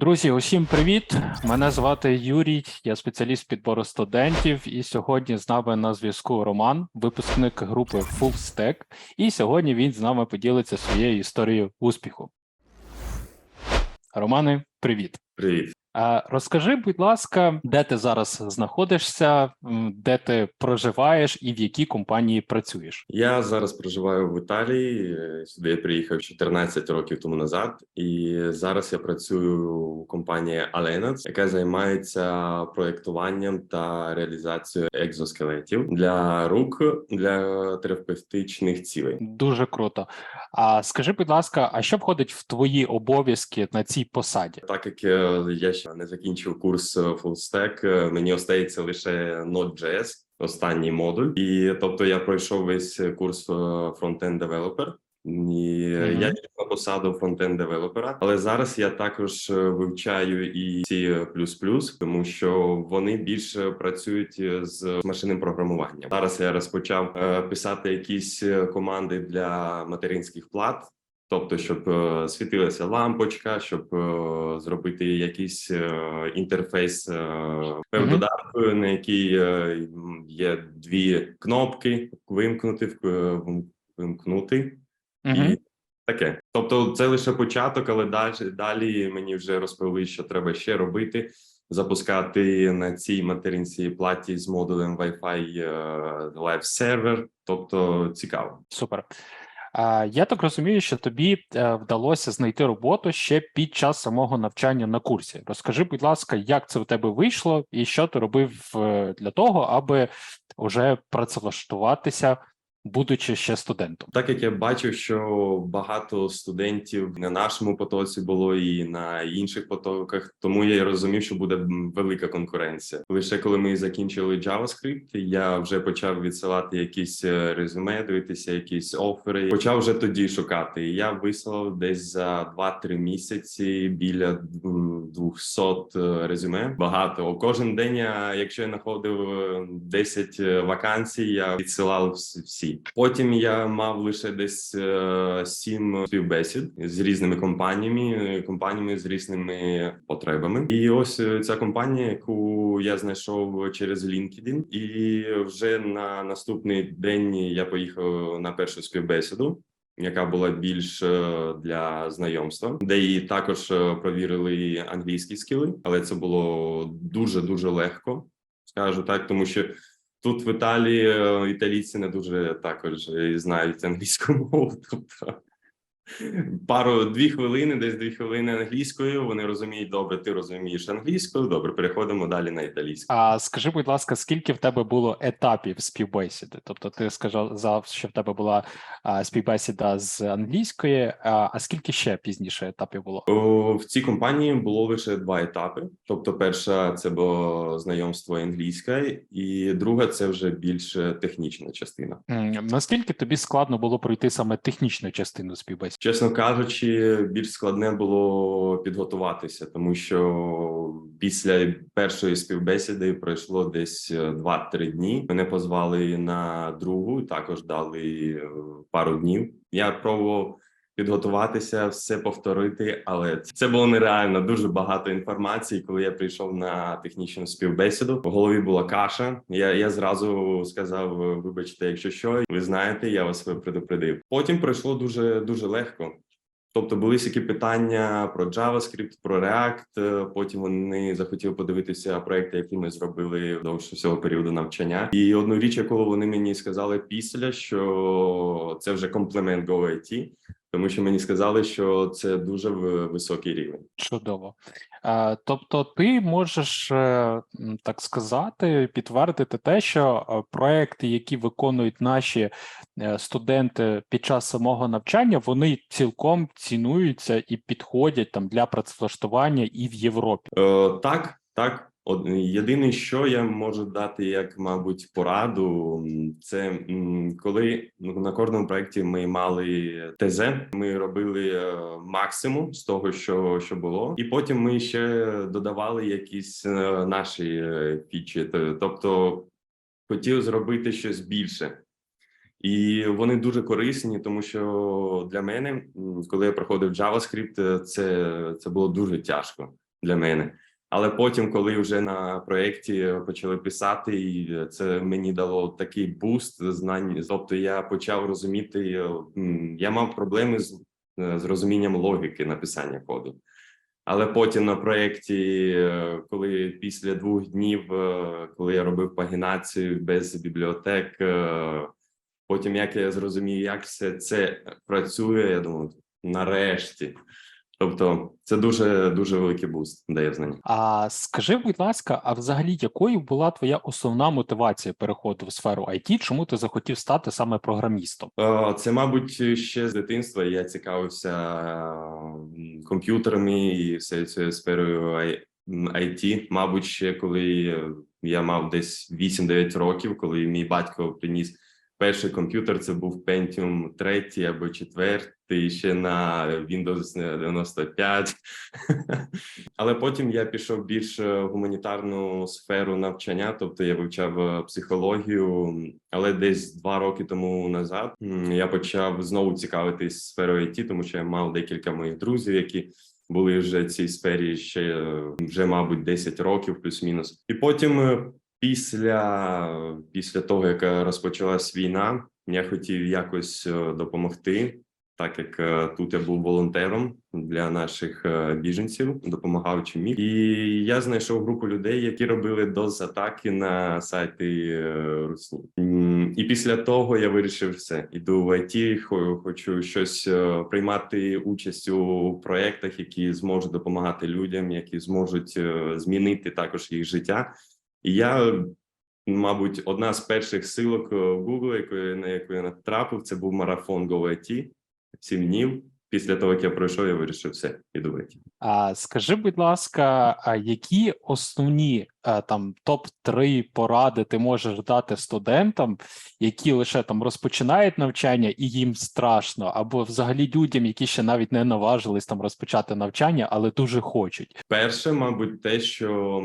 Друзі, усім привіт! Мене звати Юрій, я спеціаліст підбору студентів, і сьогодні з нами на зв'язку Роман, випускник групи Full Stack, і сьогодні він з нами поділиться своєю історією успіху. Романе, привіт! Привіт. А розкажи, будь ласка, де ти зараз знаходишся, де ти проживаєш і в якій компанії працюєш? Я зараз проживаю в Італії. е, Сюди я приїхав 14 років тому назад, і зараз я працюю у компанії Alenac, яка займається проєктуванням та реалізацією екзоскелетів для рук для терапевтичних цілей. Дуже круто. А скажи, будь ласка, а що входить в твої обов'язки на цій посаді? Так як е, я ще не закінчив курс е, Full Stack, е, мені остається лише Node.js, останній модуль, і тобто я пройшов весь курс е, Frontend Developer. І Мгм. я на посаду фронтенд девелопера, але зараз я також е, вивчаю і C++, тому що вони більше працюють е, з машинним програмуванням. Зараз я розпочав е, писати якісь е, команди для материнських плат. Тобто, щоб е, світилася лампочка, щоб е, зробити якийсь е, інтерфейс веб-додатку, на якій е, є дві кнопки: вимкнути, вимкнути і таке. Тобто, це лише початок, але далі, далі мені вже розповіли, що треба ще робити. Запускати на цій материнці платі з модулем Wi-Fi Live Server. Тобто цікаво. Супер. Я так розумію, що тобі е, вдалося знайти роботу ще під час самого навчання на курсі. Розкажи, будь ласка, як це в тебе вийшло, і що ти робив е, для того, аби вже працевлаштуватися, будучи ще студентом? Так як я бачив, що багато студентів на нашому потоці було і на інших потоках, тому я розумів, що буде велика конкуренція. Лише коли ми закінчили JavaScript, я вже почав відсилати якісь е, резюме, дивитися якісь офери. Почав вже тоді шукати. Я вислав десь за 2-3 місяці біля м, 200 е, резюме. Багато кожен день. Я, якщо я знаходив е, 10 вакансій, я відсилав вс- всі. Потім я мав лише десь е, сім співбесід з різними компаніями, компаніями з різними потребами. І ось е, ця компанія, яку я знайшов через LinkedIn, і вже на наступний день я поїхав на першу співбесіду. Яка була більш е, для знайомства, де її також провірили англійські скіли, але це було дуже дуже легко, скажу так, тому що Тут в Італії е, італійці не дуже також е, знають англійську мову. Тобто пару дві хвилини, десь дві хвилини англійською. Вони розуміють добре. Ти розумієш англійською. Добре, переходимо далі на італійську. А скажи, будь ласка, скільки в тебе було етапів співбесіди? Тобто, ти сказав, що в тебе була а, співбесіда з англійської, а, а скільки ще пізніше етапів було? О, в цій компанії було лише два етапи. Тобто, перша це було знайомство англійською, і друга це вже більш технічна частина. Наскільки тобі складно було пройти саме технічну частину співбесіди? Чесно кажучи, більш складне було підготуватися, тому що після першої співбесіди пройшло десь е, 2-3 дні. Мене позвали на другу, також дали е, пару днів. Я пробував підготуватися, все повторити, але це було нереально. Дуже багато інформації. Коли я прийшов на технічну співбесіду, в голові була каша. Я, я зразу сказав: вибачте, якщо що, ви знаєте, я вас предупредив. Потім пройшло дуже дуже легко. Тобто були всякі питання про JavaScript, про React. е, Потім вони захотіли подивитися проекти, які ми зробили вдовж всього періоду навчання. І одну річ, яку вони мені сказали після, що це вже комплемент GoIT, тому що мені сказали, що це дуже високий рівень. Чудово. Тобто, ти можеш е, так сказати, підтвердити те, що е, проекти, які виконують наші е, студенти під час самого навчання, вони цілком цінуються і підходять там для працевлаштування і в Європі. Е, так, так. Од- Єдине, що я можу дати, як мабуть, пораду, це коли на кожному проєкті ми мали ТЗ, ми робили е, максимум з того, що, що було, і потім ми ще додавали якісь е, наші е, фічі. Тобто хотів зробити щось більше. І вони дуже корисні, тому що для мене, коли я проходив JavaScript, е, це, це було дуже тяжко. для мене. Але потім, коли вже на проєкті почали писати, і це мені дало такий буст знань. Тобто я почав розуміти, я мав проблеми з, з розумінням логіки написання коду. Але потім на проєкті, е, коли після двох днів, е, коли я робив пагінацію без бібліотек, е, потім як я зрозумів, як все це працює, я думав, нарешті. Тобто, це дуже дуже великий буст дає знання. А скажи, будь ласка, а взагалі якою була твоя основна мотивація переходу в сферу IT? Чому ти захотів стати саме програмістом? Це, мабуть, ще з дитинства я цікавився комп'ютерами і все цією сферою IT. Мабуть, ще коли я мав десь 8-9 років, коли мій батько приніс перший комп'ютер, це був Pentium 3 або 4, ще на Windows 95. Але потім я пішов більш в гуманітарну сферу навчання, тобто я вивчав е, психологію. Але десь два роки тому назад я почав знову цікавитись сферою IT, тому що я мав декілька моїх друзів, які були вже в цій сфері ще е, вже, мабуть, 10 років, плюс-мінус. І потім, е, після, після того, як е, розпочалась війна, я хотів якось е, допомогти так як е, тут я був волонтером для наших біженців, допомагав чим міг. І я знайшов групу людей, які робили доз атаки на сайти Русні. І після того я вирішив все. Іду в ІТ, хочу щось приймати участь у проєктах, які зможуть допомагати людям, які зможуть змінити також їх життя. Я Мабуть, одна з перших силок е, Google, якої на яку я натрапив, це був марафон GoIT. Сім днів. Після того, як я пройшов, я вирішив все, іду в IT. А скажи, будь ласка, які основні там топ 3 поради ти можеш дати студентам, які лише там розпочинають навчання і їм страшно, або взагалі людям, які ще навіть не наважились там розпочати навчання, але дуже хочуть. Перше, мабуть, те, що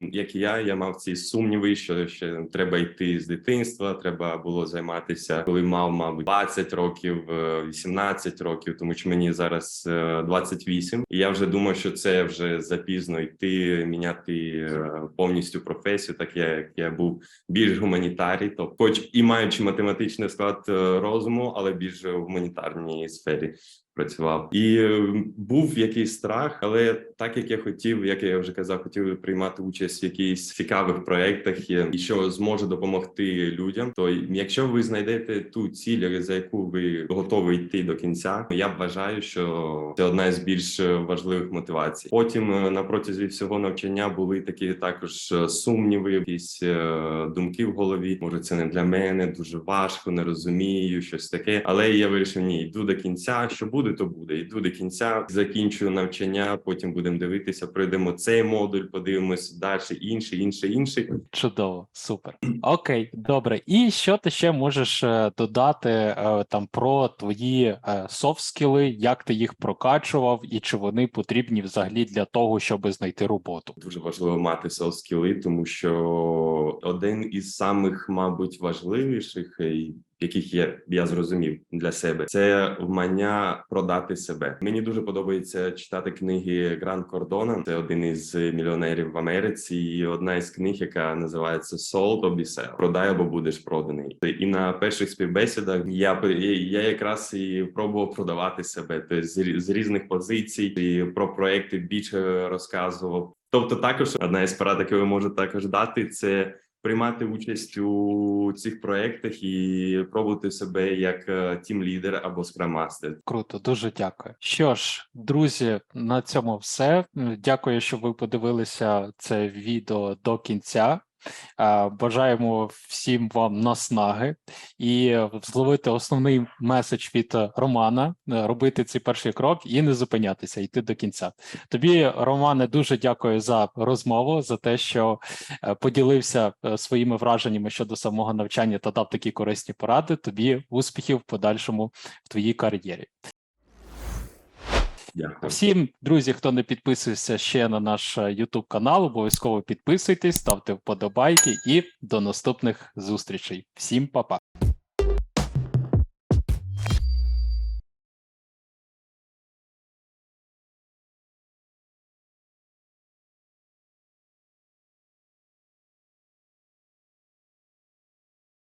як і я, я мав ці сумніви, що ще треба йти з дитинства, треба було займатися, коли мав, мабуть, 20 років, е, 18 років, тому що мені зараз е, 28. І я вже думав, що це вже запізно йти, міняти е, повністю професію, так як я був більш гуманітарій, тобто, хоч і маючи математичний склад е, розуму, але більш в гуманітарній сфері працював. І був якийсь страх, але так як я хотів, як я вже казав, хотів приймати участь в якихось цікавих проєктах і і що зможе допомогти людям. То якщо ви знайдете ту ціль, за яку ви готові йти до кінця, я вважаю, що це одна з більш важливих мотивацій. Потім е, на протязі всього навчання були такі також е, сумніви, якісь е, думки в голові. Може, це не для мене, дуже важко, не розумію, щось таке. Але я вирішив, ні, йду до кінця. Що буде, то буде. Йду до кінця, закінчую навчання. Потім будемо дивитися. Пройдемо цей модуль, подивимося далі, інший, інший, інший. Чудово, супер. Окей, добре. І що ти ще можеш е, додати е, там про твої софт скіли, як ти їх прокачував, і чи вони потрібні взагалі для того, щоб знайти роботу? Дуже важливо мати софт-скіли, тому що один із самих, мабуть, важливіших, і яких я, я зрозумів для себе, це вмання продати себе. Мені дуже подобається читати книги Гранд Кордона. Це один із мільйонерів в Америці, і одна із книг, яка називається «Sold or be sell» продай або будеш проданий. І на перших співбесідах я я якраз і пробував продавати себе тобто з різних позицій і про проекти більше розказував. Тобто, також одна із порад, яку ви можете також дати, це приймати участь у цих проектах і пробувати себе як тім-лідер або скрам-мастер. Круто, дуже дякую. Що ж, друзі, на цьому все. Дякую, що ви подивилися це відео до кінця. Е, Бажаємо всім вам наснаги і зловити основний меседж від е, Романа, е, робити цей перший крок і не зупинятися, йти до кінця. Тобі, Романе, дуже дякую за розмову, за те, що е, поділився е, своїми враженнями щодо самого навчання та дав такі корисні поради. Тобі успіхів в подальшому в твоїй кар'єрі. Дякую. Всім друзі, хто не підписується ще на наш е, YouTube канал, обов'язково підписуйтесь, ставте вподобайки і до наступних зустрічей. Всім па-па.